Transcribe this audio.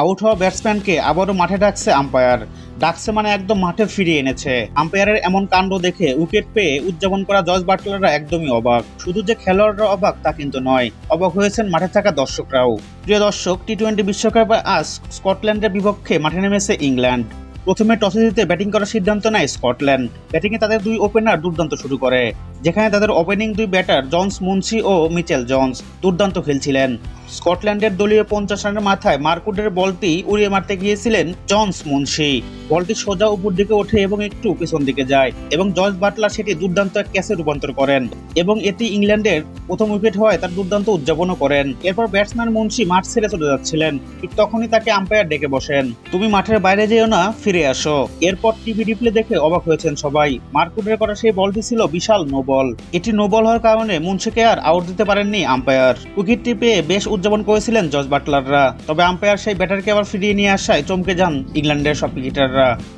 Out হওয়া ব্যাটসম্যানকে আবারও মাঠে ডাকছে আম্পায়ার। ডাকছে মানে একদম মাঠে ফিরিয়ে এনেছে। আম্পায়ারের এমন কাণ্ড দেখে উইকেট পেয়ে উদযাপন করা জজ বাটলাররা একদমই অবাক। শুধু যে খেলোয়াড়রা অবাক তা কিন্তু নয়, অবাক হয়েছেন মাঠে থাকা দর্শকরাও। প্রিয় দর্শক টি টোয়েন্টি বিশ্বকাপে আজ স্কটল্যান্ডের বিপক্ষে মাঠে নেমেছে ইংল্যান্ড। প্রথমে টসে জিতে ব্যাটিং করার সিদ্ধান্ত নেয় স্কটল্যান্ড। ব্যাটিংয়ে তাদের দুই ওপেনার দুর্দান্ত শুরু করে, যেখানে তাদের ওপেনিং দুই ব্যাটার জনস মুন্সি ও মিচেল জনস দুর্দান্ত খেলছিলেন। স্কটল্যান্ডের দলীয় পঞ্চাশ রানের মাথায় মার্কুডের বলটি উড়িয়ে মারতে গিয়েছিলেন জনস মুন্সি। বলটি সোজা উপর দিকে ওঠে এবং একটু পেছন দিকে যায় এবং জর্জ বাটলার সেটি দুর্দান্ত এক ক্যাচে রূপান্তর করেন এবং এটি ইংল্যান্ডের প্রথম উইকেট হয় তার দুর্দান্ত উদযাপনও করেন। এরপর ব্যাটসম্যান মুন্সি মাঠ ছেড়ে চলে যাচ্ছিলেন। ঠিক তখনই তাকে আম্পায়ার ডেকে বসেন। তুমি মাঠের বাইরে যেও না, ফিরে আসো। এরপর টিভি রিপ্লে দেখে অবাক হয়েছেন সবাই। মার্কুডের করা সেই বলটি ছিল বিশাল নো বল। এটি নো বল হওয়ার কারণে মুন্সিকে আর আউট দিতে পারেননি আম্পায়ার। উইকেটটি পেয়ে বেশ উদযাপন করেছিলেন জজ বাটলাররা। তবে আম্পায়ার সেই ব্যাটারকে আবার ফিরিয়ে নিয়ে আসায় চমকে যান ইংল্যান্ডের সব ক্রিকেটাররা।